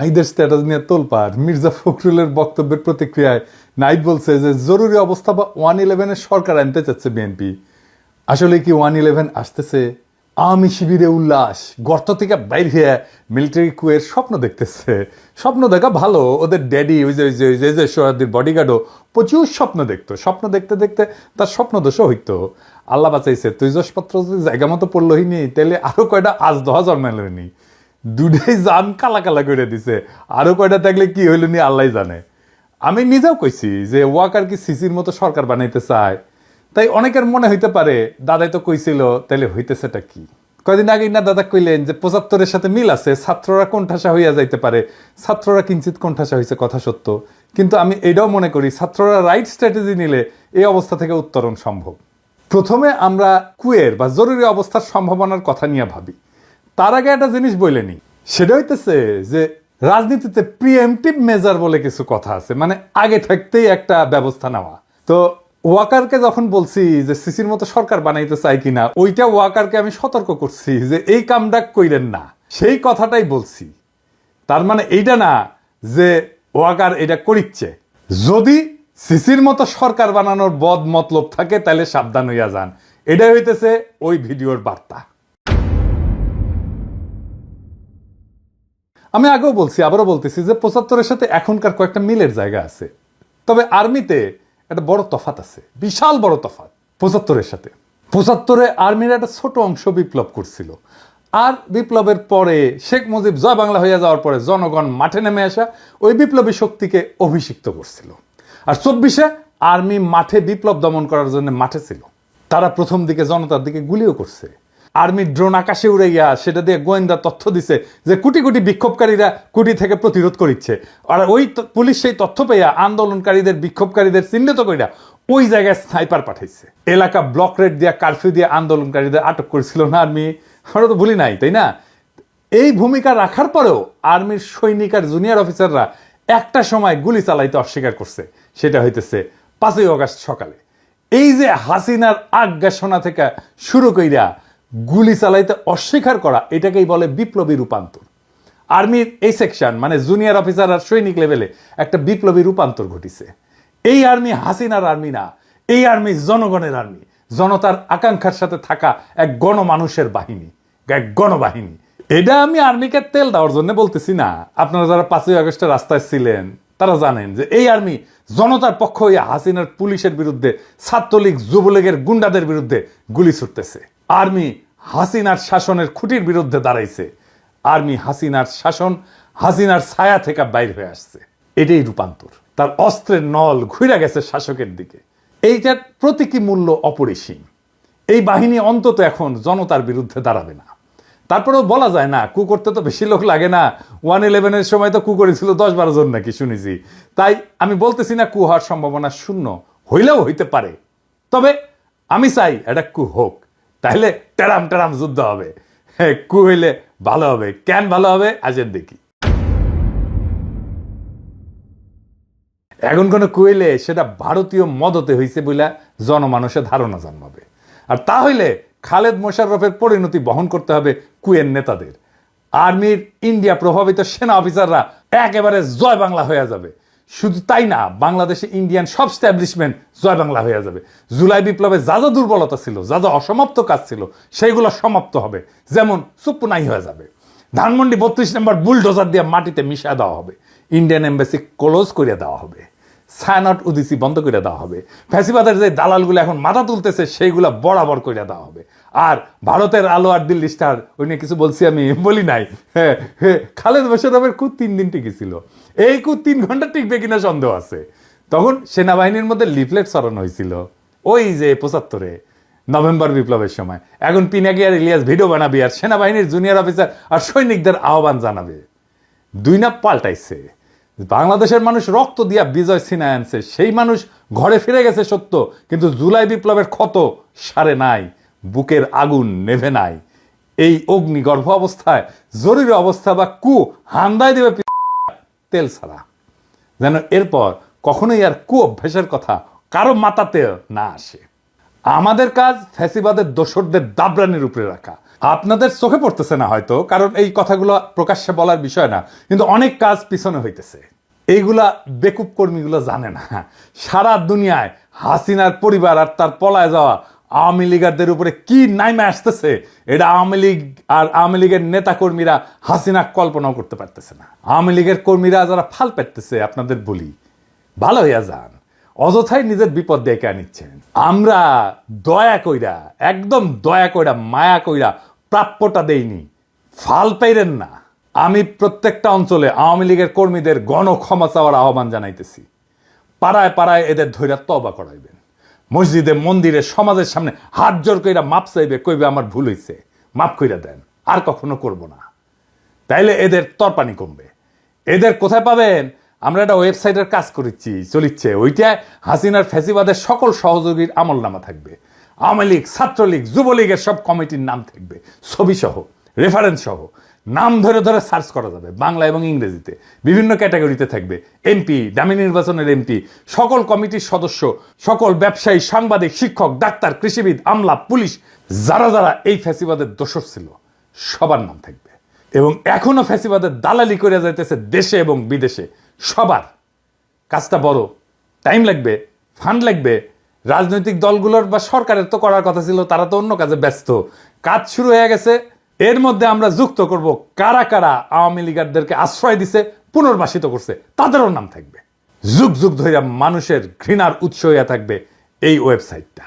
নাইদের status নিয়ে তোলপাড়। মির্জা ফখরুলের বক্তব্যের প্রতিক্রিয়ায় নাইদ বলছে যে, জরুরি অবস্থা বা ওয়ান ইলেভেনের সরকার আনতে চাচ্ছে বিএনপি। আসলে কি ওয়ান ইলেভেন আসতেছে? আমি শিবিরে উল্লাস, গর্ত থেকে বাইর হয়ে মিলিটারি কুয়ের স্বপ্ন দেখতেছে। স্বপ্ন দেখা ভালো, ওদের ড্যাডি ওই যে ওই যে, ওই যে- সোহাদির বডিগার্ডও প্রচুর স্বপ্ন দেখতো। স্বপ্ন দেখতে দেখতে তার স্বপ্ন দোষও হইতো। আল্লাহ বাঁচাইছে, তুই যশপত্র জায়গা মতো পড়লোই নি তাহলে আরও কয়টা আজ দহা জন্মাইলনি দুটাই জান কালা কালা করে দিছে। আরও কয়টা থাকলে কি হইল নি আল্লাহ জানে। আমি নিজেও কইছি যে ওয়াকার কি সিসির মতো সরকার বানাইতে চায়। তাই অনেকের মনে হইতে পারে, দাদাই তো কইছিল, তাইলে হইতেছেটা কি? কয়দিন আগে না দাদা কইলেন যে পঁচাত্তরের সাথে মিল আছে, ছাত্ররা কোণঠাসা হইয়া যাইতে পারে, ছাত্ররা কিঞ্চিত কোণঠাসা হইছে কথা সত্য। কিন্তু আমি এটাও মনে করি, ছাত্ররা রাইট স্ট্র্যাটেজি নিলে এই অবস্থা থেকে উত্তরণ সম্ভব। প্রথমে আমরা কুয়ের বা জরুরি অবস্থার সম্ভাবনার কথা নিয়ে ভাবি। তার আগে একটা জিনিস বলে নি। সেটা হইতেছে যে রাজনীতিতে প্রিএমটিভ মেজার বলে কিছু কথা আছে মানে আগে থাকতেই একটা ব্যবস্থা নেওয়া। তো ওয়াকারকে যখন বলছি যে সিসির মতো সরকার বানাইতে চাই কিনা, ওইটা ওয়াকারকে আমি সতর্ক করছি যে এই কামটা কইরেন না। সেই কথাটাই বলছি। তার মানে এইটা না যে ওয়াকার এটা করিচ্ছে। যদি সিসির মতো সরকার বানানোর বদ মতলব থাকে, তাহলে সাবধান হইয়া যান। এটাই হইতেছে ওই ভিডিওর বার্তা। আমি আগেও বলছি, আবারও বলতেছি যে পঁচাত্তরের সাথে এখনকার কয়েকটা মিলের জায়গা আছে। তবে আর্মিতে একটা বড় তফাত আছে, বিশাল বড় তফাত পঁচাত্তরের সাথে। পঁচাত্তরে আর্মির একটা ছোট অংশ বিপ্লব করছিল। আর বিপ্লবের পরে শেখ মুজিব জয় বাংলা হইয়া যাওয়ার পরে জনগণ মাঠে নেমে আসা ওই বিপ্লবী শক্তিকে অভিষিক্ত করছিল। আর চব্বিশে আর্মি মাঠে বিপ্লব দমন করার জন্য মাঠে ছিল। তারা প্রথম দিকে জনতার দিকে গুলিও করছে। আর্মির ড্রোন আকাশে উড়ে গিয়া সেটা দিয়ে গোয়েন্দা তথ্য দিছে যে কোটি কোটি বিক্ষোভকারীরা কুটি থেকে প্রতিরোধ করিচ্ছে। আর ওই পুলিশ সেই তথ্য পেয়া আন্দোলনকারীদের, বিক্ষোভকারীদের চিহ্নিত কইরা ওই জায়গায় স্নাইপার পাঠাইছে। এলাকা ব্লক রেড দিয়া, কারফিউ দিয়ে আন্দোলনকারীদের আটক করেছিল না আর্মি? আমরা তো ভুলি নাই, তাই না? এই ভূমিকা রাখার পরেও আর্মির সৈনিক আর জুনিয়র অফিসাররা একটা সময় গুলি চালাইতে অস্বীকার করছে। সেটা হইতেছে পাঁচই অগাস্ট সকালে। এই যে হাসিনার আজ্ঞাসনা থেকে শুরু কইরা গুলি চালাইতে অস্বীকার করা, এটাকেই বলে বিপ্লবী রূপান্তর। আর্মির এই সেকশন মানে জুনিয়র অফিসার আর সৈনিক লেভেলে একটা বিপ্লবী রূপান্তর ঘটিছে। এই আর্মি হাসিনার আর্মি না, এই আর্মি জনগণের আর্মি। জনতার আকাঙ্ক্ষার সাথে থাকা এক গণমানুষের বাহিনী, এক গণবাহিনী। এটা আমি আর্মিকে তেল দেওয়ার জন্য বলতেছি না। আপনারা যারা পাঁচই আগস্টে রাস্তায় ছিলেন, তারা জানেন যে এই আর্মি জনতার পক্ষ হইয়া হাসিনার পুলিশের বিরুদ্ধে, ছাত্রলীগ, যুবলীগের গুন্ডাদের বিরুদ্ধে গুলি ছুটতেছে। আর্মি হাসিনার শাসনের খুঁটির বিরুদ্ধে দাঁড়াইছে। আর্মি হাসিনার শাসন হাসিনার ছায়া থেকে বাইর হয়ে আসছে। এটাই রূপান্তর। তার অস্ত্রের নল ঘুরে গেছে শাসকের দিকে। এইটার প্রতীকী মূল্য অপরিসীম। এই বাহিনী অন্তত এখন জনতার বিরুদ্ধে দাঁড়াবে না। তারপরেও বলা যায় না, কু করতে তো বেশি লোক লাগে না। ওয়ান ইলেভেনের সময় তো কু করেছিল দশ বারো জন নাকি শুনেছি। তাই আমি বলতেছি না কু হওয়ার সম্ভাবনা শূন্য। হইলেও হইতে পারে। তবে আমি চাই এটা কু হোক। তাহলে টেরাম টেরাম যুদ্ধ হবে। হ্যাঁ কু হইলে ভালো হবে কেন ভালো হবে আজের দেখি। এখন কোনো কুইলে সেটা ভারতীয় মদতে হইছে বলে জনমানুষের ধারণা জন্মাবে। আর তা হইলে খালেদ মোশাররফের পরিণতি বহন করতে হবে কুয়ের নেতাদের। আর্মির ইন্ডিয়া প্রভাবিত সেনা অফিসাররা একেবারে জয় বাংলা হয়ে যাবে। শুধু তাই না, বাংলাদেশে ইন্ডিয়ান সব স্ট্যাবলিশমেন্ট জয় বাংলা হয়ে যাবে। জুলাই বিপ্লবে যা যা দুর্বলতা ছিল, যা যা অসমাপ্ত কাজ ছিল, সেইগুলো সমাপ্ত হবে। যেমন সুপুনাই হয়ে যাবে। ধানমন্ডি বত্রিশ নম্বর বুলডোজার দিয়ে মাটিতে মিশা দেওয়া হবে। ইন্ডিয়ান এম্বাসি ক্লোজ করে দেওয়া হবে। সায়ানট উদিসি বন্ধ করে দেওয়া হবে। ফ্যাসিবাদের যে দালালগুলো এখন মাথা তুলতেছে, সেইগুলো বরাবর করে দেওয়া হবে। আর ভারতের আলো আর দিল্লি স্টার, ওই নিয়ে কিছু বলছি আমি, বলি নাই। হ্যাঁ হ্যাঁ খালেদ মোশাররফের খুব তিন দিন টিকেছিল এই খুব তিন ঘণ্টা টিকবে কিনা সন্দেহ আছে। তখন সেনাবাহিনীর মধ্যে লিফলেট সরানো হয়েছিল। ওই যে পঁচাত্তরে, নভেম্বর বিপ্লবের সময়। এখন পিনাকি আর ইলিয়াস ভিডিও বানাবি আর সেনাবাহিনীর জুনিয়র অফিসার আর সৈনিকদের আহ্বান জানাবে। দুই না পাল্টাইছে। বাংলাদেশের মানুষ রক্ত দিয়া বিজয় সিনহা আনছে। সেই মানুষ ঘরে ফিরে গেছে সত্য, কিন্তু জুলাই বিপ্লবের ক্ষত সারে নাই, বুকের আগুন নেভে নাই। এই অগ্নিগর্ভ অবস্থায়, জরুরি অবস্থা বা কু হান্দায় দেবে তেল ছাড়া। যেন এরপর কখনোই আর কু অভ্যেসের কথা কারও মাথাতে না আসে। আমাদের কাজ ফ্যাসিবাদের দোসরদের দাবরানির উপরে রাখা। আপনাদের চোখে পড়তেছে না হয়তো, কারণ এই কথাগুলো প্রকাশ্যে বলার বিষয় না, কিন্তু অনেক কাজ পিছনে হইতেছে। এইগুলা বেকুব কর্মীগুলো জানে না। সারা দুনিয়ায় হাসিনার পরিবার আর তার পলায় যাওয়া আওয়ামী লীগারদের উপরে কি নাইমে আসতেছে, এটা আওয়ামী লীগ আর আওয়ামী লীগের নেতা কর্মীরা হাসিনা কল্পনাও করতে পারতেছে না। আওয়ামী লীগের কর্মীরা যারা ফাল পেতেছে আপনাদের বলি, ভালো হইয়া যান। অযথাই নিজের বিপদ ডেকে আনিচ্ছেন। আমরা দয়া কইরা, একদম দয়া কইরা, মায়া কইরা প্রাপ্যটা দেইনি। ফাল পাইরেন না। আমি প্রত্যেকটা অঞ্চলে আওয়ামী লীগের কর্মীদের গণ ক্ষমা চাওয়ার আহ্বান জানাইতেছি। পাড়ায় পাড়ায় এদের ধৈর্য তবা করাইবেন। মসজিদে, মন্দিরে, সমাজের সামনে হাত জোর কইরা মাপ চাইবে, কইবে আমার ভুল হইছে। মাপ কইরা দেন। আর কখনো করব না। তাইলে এদের তরপানি কমবে। এদের কোথায় পাবেন? আমরা একটা ওয়েবসাইটের কাজ করেছি চলিচ্ছে। ওইটায় হাসিনার ফ্যাসিবাদের সকল সহযোগীর আমল নামা থাকবে। আওয়ামী লীগ, ছাত্রলীগ, যুবলীগের সব কমিটির নাম থাকবে। ছবি সহ রেফারেন্স সহ নাম ধরে ধরে সার্চ করা যাবে, বাংলা এবং ইংরেজিতে। বিভিন্ন ক্যাটাগরিতে থাকবে। এমপি দামি নির্বাচনের এমপি সকল কমিটির সদস্য, সকল ব্যবসায়ী, সাংবাদিক, শিক্ষক, ডাক্তার, কৃষিবিদ, আমলা, পুলিশ, যারা যারা এই ফ্যাসিবাদের দোষর ছিল, সবার নাম থাকবে। এবং এখনও ফ্যাসিবাদের দালালি করে যাইতেছে দেশে এবং বিদেশে। সবার। কাজটা বড়। টাইম লাগবে ফান্ড লাগবে রাজনৈতিক দলগুলোর বা সরকারের তো করার কথা ছিল, তারা তো অন্য কাজে ব্যস্ত। কাজ শুরু হয়ে গেছে, এর মধ্যে আমরা যুক্ত করব কারা কারা আওয়ামী লীগারদেরকে আশ্রয় দিছে, পুনর্বাসিত করছে, তাদেরও নাম থাকবে। যুগ যুগ ধরে মানুষের ঘৃণার উৎস হইয়া থাকবে এই ওয়েবসাইটটা।